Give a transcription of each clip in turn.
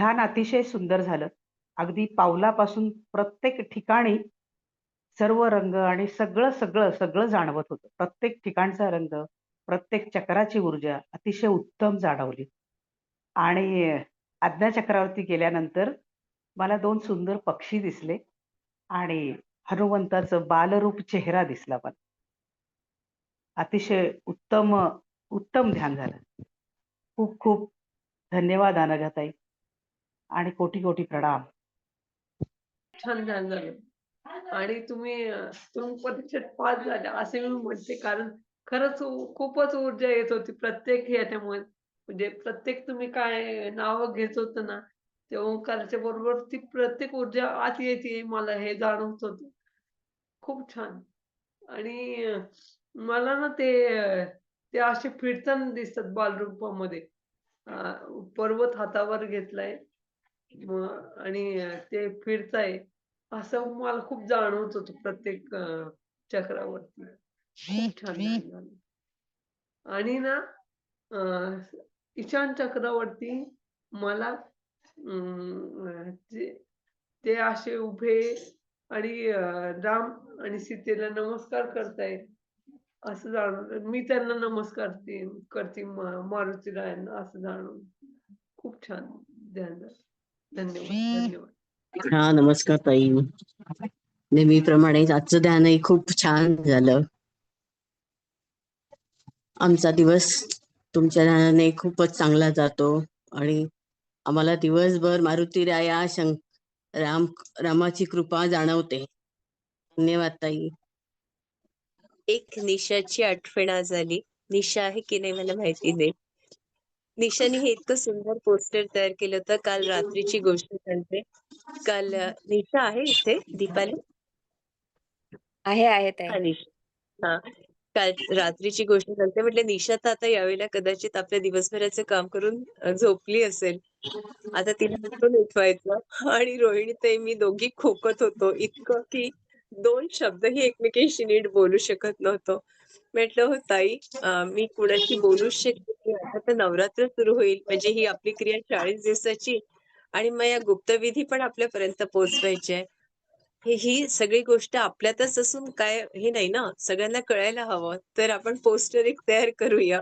ध्यान अतिशय सुंदर झालं. अगदी पावलापासून प्रत्येक ठिकाणी सर्व रंग आणि सगळं, सगळं, सगळं जाणवत होतं. प्रत्येक ठिकाणचा रंग, प्रत्येक चक्राची ऊर्जा अतिशय उत्तम जाणवली. आणि आज्ञाचक्रावरती गेल्यानंतर मला दोन सुंदर पक्षी दिसले आणि हनुमंताचं बालरूप चेहरा दिसला मला. अतिशय उत्तम उत्तम ध्यान झालं. खूप खूप धन्यवाद अनघाताई आणि कोटी-कोटी प्रणाम. छान छान झालं. आणि तुम्ही अ, तुम्ही परीक्षेत पास झाले असे मी म्हणते कारण खरंच खूपच ऊर्जा येत होती प्रत्येक ह्याच्यामुळे. म्हणजे प्रत्येक तुम्ही काय नाव घेत होत ना, ते ओंकारच्या बरोबर ती प्रत्येक ऊर्जा आत येते मला हे जाणवत होत खूप छान. आणि मला ना ते ते असे फिरताना दिसतात बालरूपामध्ये. पर्वत हातावर घेतलाय मग आणि ते फिरताय असं मला खूप जाणवत होतं प्रत्येक अ, चक्रावरती. खूप छान झालं. आणि ना अ, ईशान चक्रावरती मला अं, ते ते असे उभे आणि अ, राम आणि सीतेला नमस्कार करतायत असं जाणवलं. मी त्यांना नमस्कार करते करते म मारुतीरायांना असं जाणवलं. खूप छान ध्यान झालं. धन्यवाद, धन्यवाद. हां, नमस्कार ताई. नेहमीप्रमाणेच आजचं ध्यानही खूप छान झालं. आमचा दिवस तुमच्या ध्यानाने खूपच चांगला जातो आणि आम्हाला दिवसभर मारुतीराया शं राम रामाची कृपा जाणवते. धन्यवाद ताई. एक निशाची आठवण आली. निशा आहे की नाही मला माहिती नाही. निशाने हे इतकं सुंदर पोस्टर तयार केलं होतं. काल रात्रीची गोष्ट सांगते. काल अ, निशा आहे इथे दीपाली? आहे, आहे ताई. हां, निशा. हां. काल रात्रीची गोष्ट सांगते. म्हटलं निशा तर आता यावेळेला कदाचित आपल्या दिवसभराचं काम करून अ, झोपली असेल. आता तिला कुठून उठवायचं आणि रोहिणीताई मी दोघी खोकत होतो इतकं की 2 शब्दही एकमेकींशी नीट बोलू शकत नव्हतो. म्हटलं, "हो ताई मी कुणाशी बोलूच शकते आता तर नवरात्र सुरू होईल म्हणजे ही आपली क्रिया 40 दिवसाची आणि मग या गुप्तविधी पण आपल्यापर्यंत पोहोचवायचे आहे. ही ही सगळी गोष्ट आपल्यातच असून काय हे नाही ना, सगळ्यांना कळायला हवं. तर आपण पोस्टर एक तयार करूया."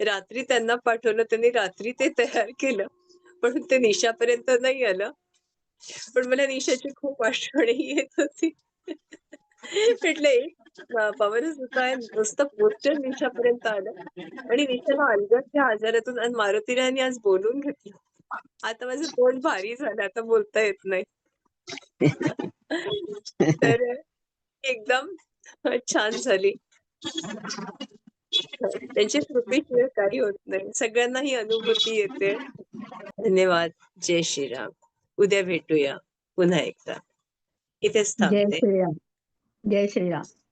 रात्री त्यांना पाठवलं. त्यांनी रात्री ते तयार केलं. पण ते निशापर्यंत नाही आलं. पण मला निशाची खूप आठवणही येत होती. म्हटलं असा आहे नुसतं पोस्टर निशापर्यंत आलं आणि निशाला अलगद त्या आजारातून आणि मारुतीरायांनी आज बोलवून घेतलं. आता माझं पोट भारी झालं. आता बोलता येत नाही. तर एकदम छान झाली. त्यांच्या कृपेशिवाय काही होत नाही. सगळ्यांना ही अनुभूती येते. धन्यवाद. जय श्रीराम. उद्या भेटूया पुन्हा एकदा. इथेच थांबते. श्रीराम. जय श्रीराम.